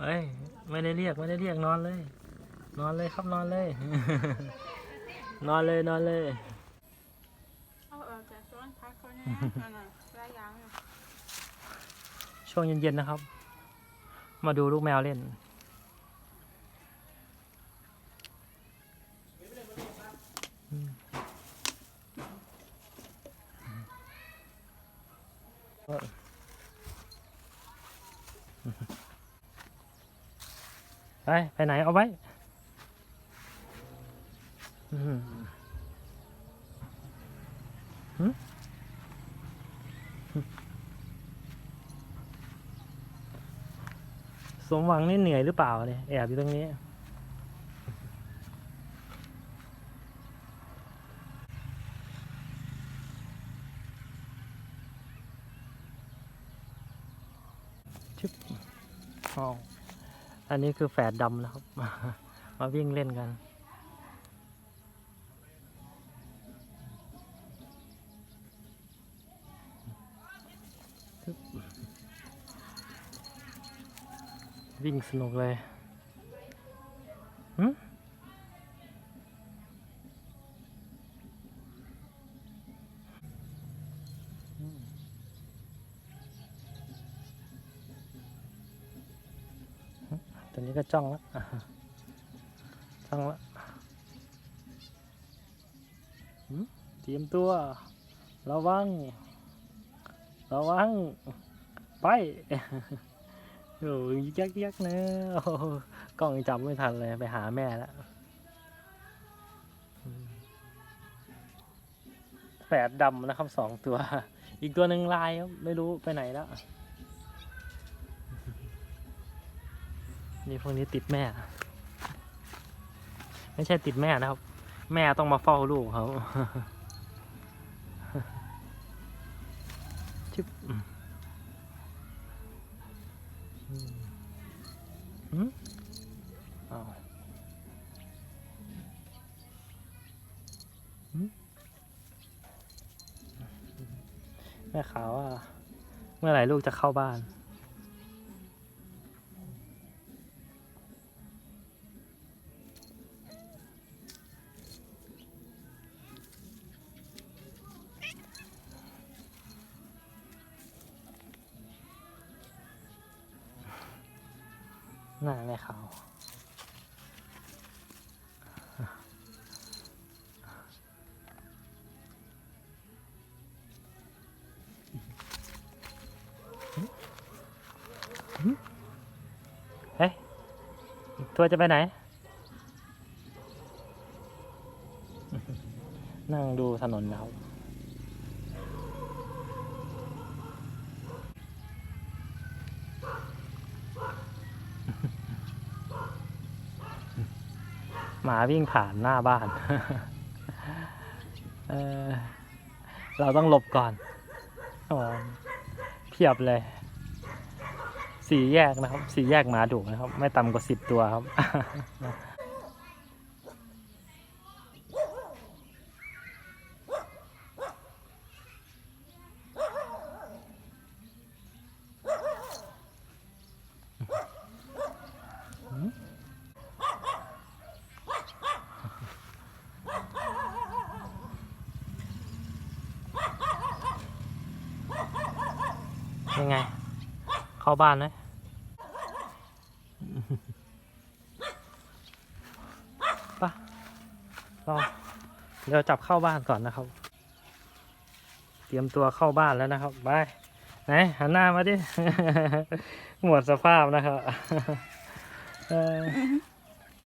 เอ้ยไม่ได้เรียกไม่ได้เรียกนอนเลย นอนเลยครับนอนเลย นอนเลยนอนเลยเอาเออแต่วนพักเขาเนี่ยนั่นน่ะรายยางอยู่ช่วงเย็นๆนะครับ มาดูลูกแมวเล่น ไปไปไหนเอาไว้สมหวังนี่เหนื่อยหรือเปล่าเนี่ยแอบอยู่ตรงนี้ ชึบอ๋อ อันนี้คือแฝดดำนะครับ มาวิ่งเล่นกัน วิ่งสนุกเลย ตัวนี้ก็จ้องแล้วอะจ้องแล้วหึเตรียมตัว ระวัง ระวัง ไปโอ้ยยักยักนะกล้องยังจำไม่ทันเลยไปหาแม่แล้วแฝดดำนะครับสองตัว อีกตัวหนึ่งลายไม่รู้ไปไหนแล้ว นี่พวกนี้ติดแม่ ไม่ใช่ติดแม่นะครับ แม่ต้องมาเฝ้าลูกเขาชิบอืมอ้าวแม่ขาวว่า เมื่อไหร่ลูกจะเข้าบ้าน หน้าแม่ขาวเฮ้ยตัวจะไปไหน นั่งดูถนนนะค หมาวิ่งผ่านหน้าบ้าน เออเราต้องหลบก่อนอ๋อเพียบเลย สี่แยกนะครับ สี่แยกหมาดุนะครับ ไม่ต่ำกว่าสิบตัวครับ ยังไง เข้าบ้านไหมปะรอเดี๋ยวจับเข้าบ้านก่อนนะครับ เตรียมตัวเข้าบ้านแล้วนะครับ ไปไหนหันหน้ามาดิ หมดสภาพนะครับ